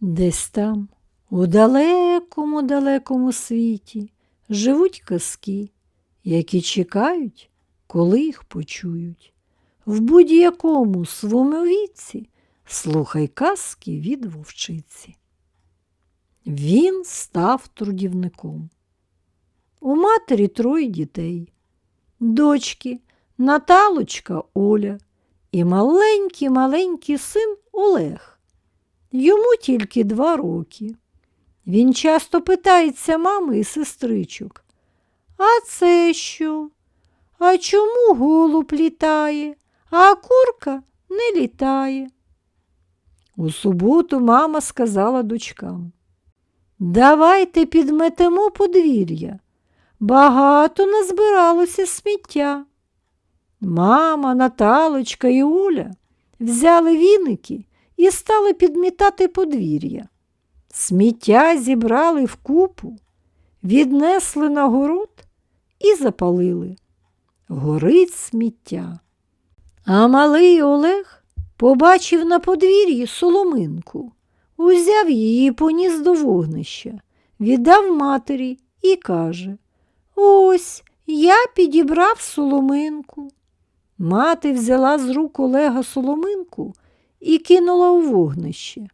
Десь там, у далекому далекому світі, живуть казки, які чекають, коли їх почують. В будь-якому своєму віці слухай казки від вовчиці. Він став трудівником. У матері троє дітей, дочки Наталочка Оля і маленький-маленький син Олег. Йому тільки два роки. Він часто питається мами і сестричок. А це що? А чому голуб літає, а курка не літає? У суботу мама сказала дочкам. Давайте підметемо подвір'я. Багато назбиралося сміття. Мама, Наталочка і Оля взяли віники і стали підмітати подвір'я. Сміття зібрали в купу, віднесли на город і запалили. Горить сміття. А малий Олег побачив на подвір'ї соломинку, узяв її поніс до вогнища, віддав матері і каже Ось я підібрав соломинку. Мати взяла з рук Олега соломинку і кинула у вогнище.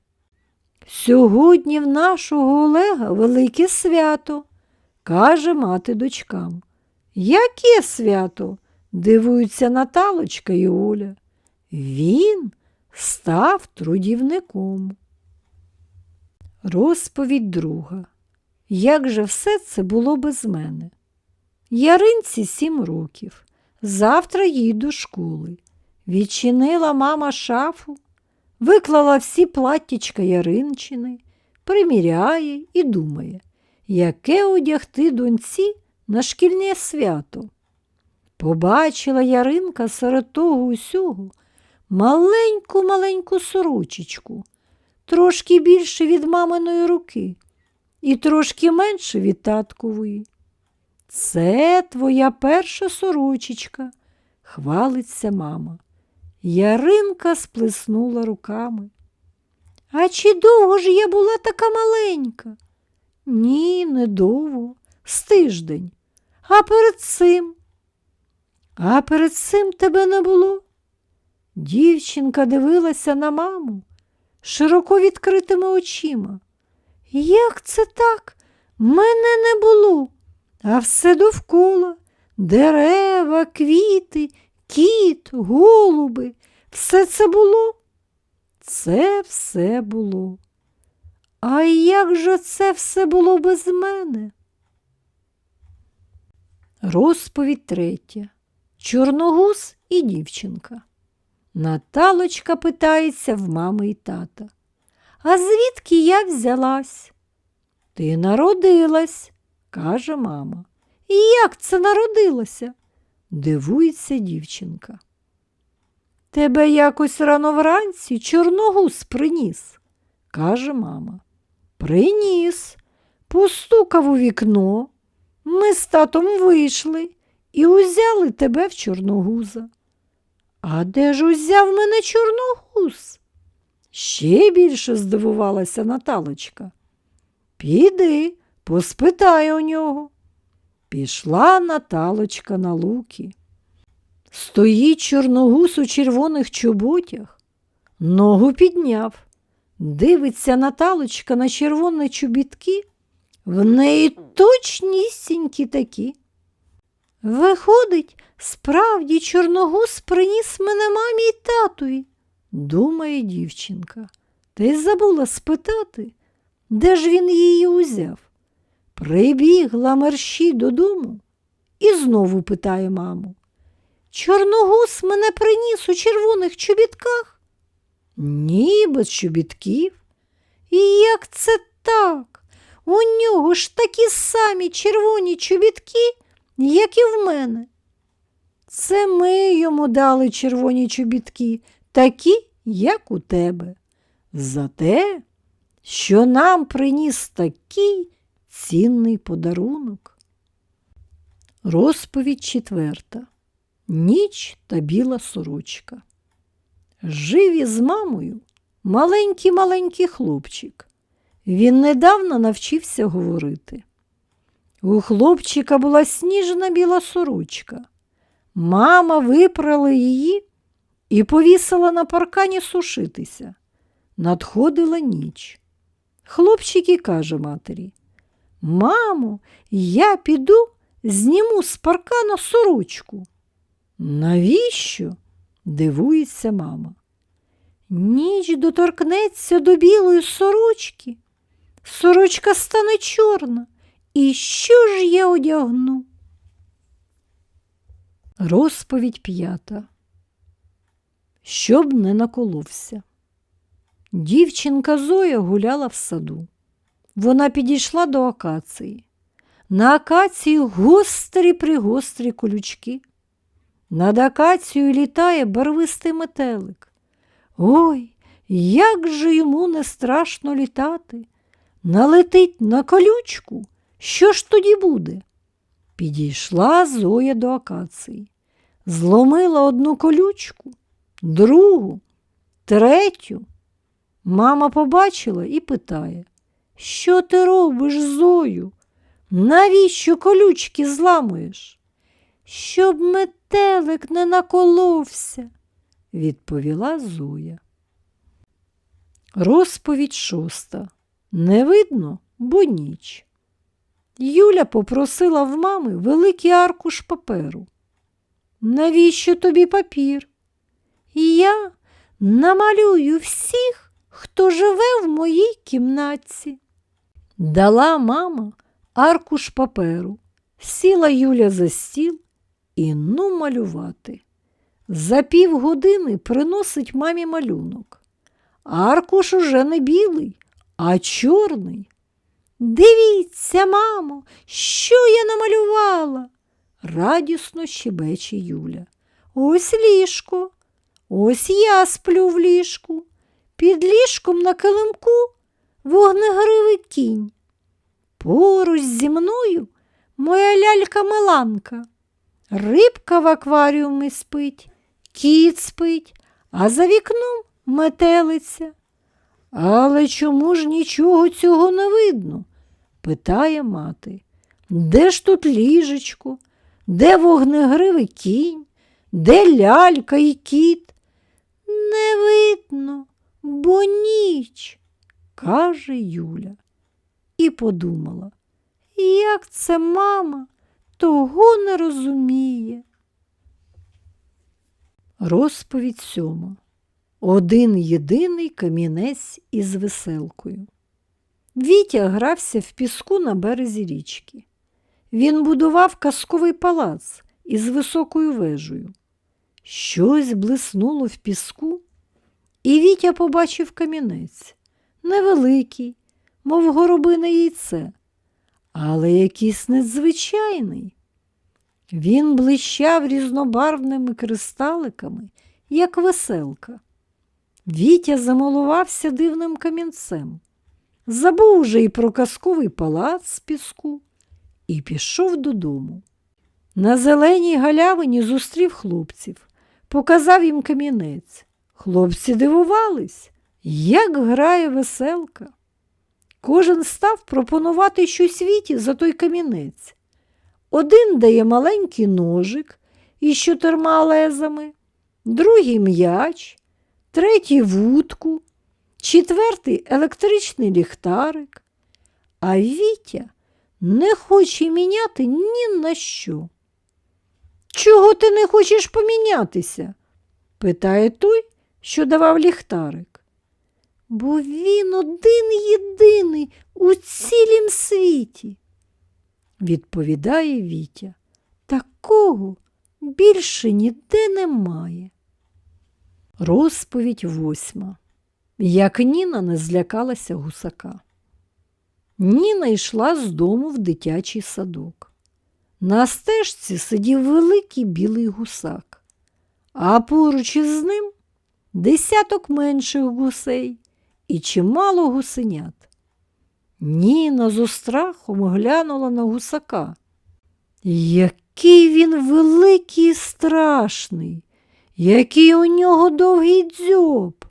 Сьогодні в нашого Олега велике свято, каже мати дочкам. Яке свято? дивуються Наталочка і Оля. Він став трудівником. Розповідь друга. Як же все це було без мене? Яринці сім років. Завтра їй до школи. Відчинила мама шафу, виклала всі платтячка Яринчини, приміряє і думає, яке одягти доньці на шкільне свято. Побачила Яринка серед того усього маленьку-маленьку сорочечку, трошки більше від маминої руки і трошки менше від таткової. Це твоя перша сорочечка, хвалиться мама. Яринка сплеснула руками. А чи довго ж я була така маленька? Ні, не довго, з тиждень. А перед цим? А перед цим тебе не було? Дівчинка дивилася на маму широко відкритими очима. Як це так? Мене не було, а все довкола дерева, квіти, кіт, голуби. Все це було? Це все було. А як же це все було без мене? Розповідь третя. Чорногуз і дівчинка. Наталочка питається в мами і тата. А звідки я взялась? Ти народилась, каже мама. І як це народилася? Дивується дівчинка. Тебе якось рано вранці чорногуз приніс, каже мама. Приніс, постукав у вікно. Ми з татом вийшли і узяли тебе в чорногуза. А де ж узяв мене чорногуз? Ще більше здивувалася Наталочка. Піди, поспитай у нього. Пішла Наталочка на луки. Стоїть чорногуз у червоних чоботях, ногу підняв. Дивиться Наталочка на червоні чобітки, в неї точнісінькі такі. Виходить, справді чорногуз приніс мене мамі й татові, думає дівчинка. Та й забула спитати, де ж він її узяв. Прибігла мерщій додому і знову питає маму. Чорногуз мене приніс у червоних чобітках? Ні, без чобітків. І як це так? У нього ж такі самі червоні чобітки, як і в мене. Це ми йому дали червоні чобітки, такі, як у тебе. За те, що нам приніс такий цінний подарунок. Розповідь четверта. Ніч та біла сорочка. Жив із мамою маленький маленький хлопчик. Він недавно навчився говорити. У хлопчика була сніжна біла сорочка. Мама випрала її і повісила на паркані сушитися. Надходила ніч. Хлопчик і каже матері: Мамо, я піду, зніму з паркана сорочку. Навіщо? дивується мама. Ніч доторкнеться до білої сорочки. Сорочка стане чорна. І що ж я одягну? Розповідь п'ята. Щоб не наколовся. Дівчинка Зоя гуляла в саду. Вона підійшла до акації. На акації гострі пригострі колючки. Над акацією літає барвистий метелик. Ой, як же йому не страшно літати. Налетить на колючку. Що ж тоді буде? Підійшла Зоя до акації, зломила одну колючку, другу, третю. Мама побачила і питає, що ти робиш, Зою? Навіщо колючки зламуєш? Щоб метелик не наколовся, відповіла Зоя. Розповідь шоста. Не видно, бо ніч. Юля попросила в мами великий аркуш паперу. Навіщо тобі папір? Я намалюю всіх, хто живе в моїй кімнатці. Дала мама аркуш паперу, сіла Юля за стіл і ну малювати. За півгодини приносить мамі малюнок. Аркуш уже не білий, а чорний. Дивіться, мамо, що я намалювала. Радісно щебече Юля. Ось ліжко, ось я сплю в ліжку. Під ліжком на килимку вогнегривий кінь. Поруч зі мною моя лялька Маланка. Рибка в акваріумі спить, кіт спить, а за вікном метелиця. Але чому ж нічого цього не видно? питає мати. Де ж тут ліжечко, де вогнегривий кінь, де лялька і кіт? Не видно, бо ніч, каже Юля. І подумала, як це мама того не розуміє. Розповідь сьома. Один єдиний камінець із веселкою. Вітя грався в піску на березі річки. Він будував казковий палац із високою вежею. Щось блиснуло в піску, і Вітя побачив камінець невеликий, мов горобине яйце, але якийсь незвичайний. Він блищав різнобарвними кристаликами, як веселка. Вітя замилувався дивним камінцем, забув уже і про казковий палац з піску і пішов додому. На зеленій галявині зустрів хлопців, показав їм камінець. Хлопці дивувались, як грає веселка. Кожен став пропонувати щось Віті за той камінець. Один дає маленький ножик із чотирма лезами, другий м'яч третій вудку, четвертий електричний ліхтарик, а Вітя не хоче міняти ні на що. Чого ти не хочеш помінятися? питає той, що давав ліхтарик. Бо він один єдиний у цілім світі, відповідає Вітя. Такого більше ніде немає. Розповідь восьма. Як Ніна не злякалася гусака. Ніна йшла з дому в дитячий садок. На стежці сидів великий білий гусак, а поруч із ним десяток менших гусей і чимало гусенят. Ніна з острахом глянула на гусака. Який він великий і страшний! який у нього довгий дзьоб.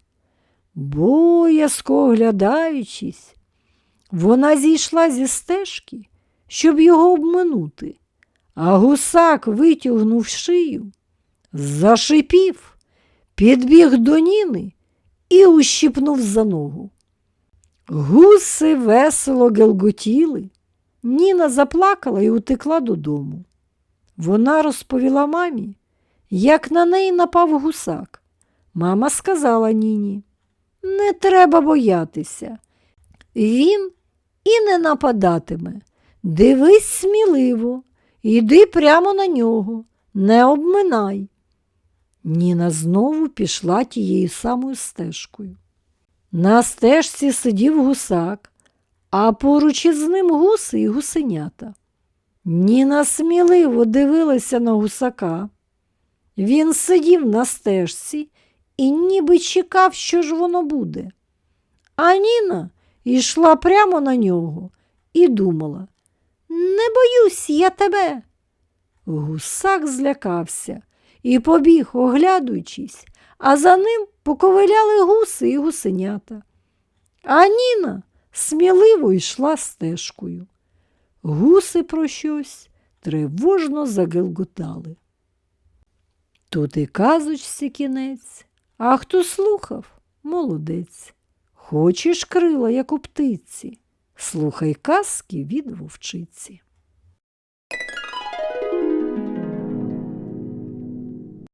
Боязко оглядаючись, Вона зійшла зі стежки, щоб його обминути, а гусак, витягнув шию, зашипів, підбіг до Ніни і ущипнув за ногу. Гуси весело гелготіли. Ніна заплакала і утекла додому. Вона розповіла мамі, як на неї напав гусак. Мама сказала Ніні, не треба боятися. Він і не нападатиме. Дивись сміливо, йди прямо на нього, не обминай. Ніна знову пішла тією самою стежкою. На стежці сидів гусак, а поруч із ним гуси і гусенята. Ніна сміливо дивилася на гусака. Він сидів на стежці і ніби чекав, що ж воно буде. А Ніна йшла прямо на нього і думала Не боюсь я тебе. Гусак злякався і побіг, оглядуючись, а за ним поковиляли гуси і гусенята. А Ніна сміливо йшла стежкою. Гуси про щось тривожно загелготали. Тут і казочці кінець, а хто слухав, молодець. Хочеш крила, як у птиці, слухай казки від вовчиці.